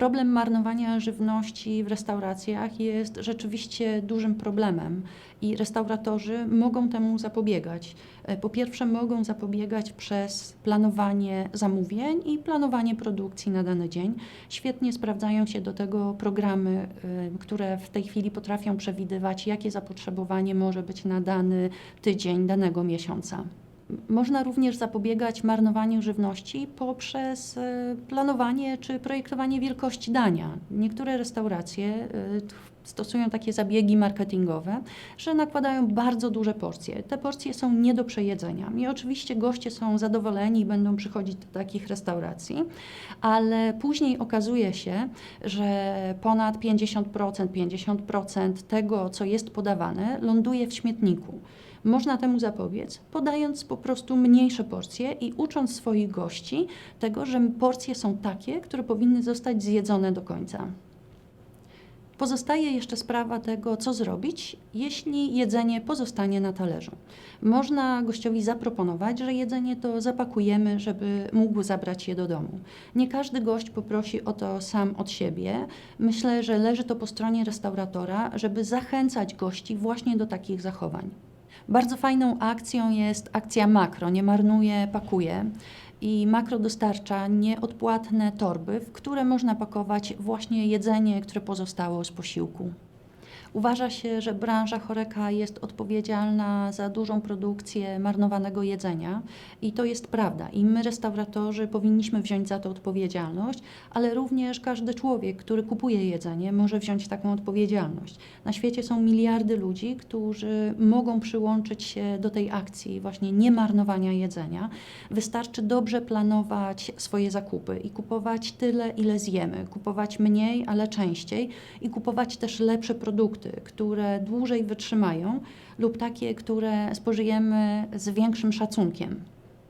Problem marnowania żywności w restauracjach jest rzeczywiście dużym problemem i restauratorzy mogą temu zapobiegać. E, Po pierwsze, mogą zapobiegać przez planowanie zamówień i planowanie produkcji na dany dzień. Świetnie sprawdzają się do tego programy, e, które w tej chwili potrafią przewidywać, jakie zapotrzebowanie może być na dany tydzień, danego miesiąca. Można również zapobiegać marnowaniu żywności poprzez e, planowanie czy projektowanie wielkości dania. Niektóre restauracje e, stosują takie zabiegi marketingowe, że nakładają bardzo duże porcje. Te porcje są nie do przejedzenia. I oczywiście goście są zadowoleni i będą przychodzić do takich restauracji, ale później okazuje się, że ponad 50%, 50% tego, co jest podawane, ląduje w śmietniku. Można temu zapobiec, podając po prostu mniejsze porcje i ucząc swoich gości tego, że porcje są takie, które powinny zostać zjedzone do końca. Pozostaje jeszcze sprawa tego, co zrobić, jeśli jedzenie pozostanie na talerzu. Można gościowi zaproponować, że jedzenie to zapakujemy, żeby mógł zabrać je do domu. Nie każdy gość poprosi o to sam od siebie. Myślę, że leży to po stronie restauratora, żeby zachęcać gości właśnie do takich zachowań. Bardzo fajną akcją jest akcja Makro, nie marnuje, pakuje. I Makro dostarcza nieodpłatne torby, w które można pakować właśnie jedzenie, które pozostało z posiłku. Uważa się, że branża choreka jest odpowiedzialna za dużą produkcję marnowanego jedzenia i to jest prawda. I my, restauratorzy, powinniśmy wziąć za to odpowiedzialność, ale również każdy człowiek, który kupuje jedzenie, może wziąć taką odpowiedzialność. Na świecie są miliardy ludzi, którzy mogą przyłączyć się do tej akcji właśnie nie marnowania jedzenia. Wystarczy dobrze planować swoje zakupy i kupować tyle, ile zjemy, kupować mniej, ale częściej i kupować też lepsze produkty, które dłużej wytrzymają lub takie, które spożyjemy z większym szacunkiem.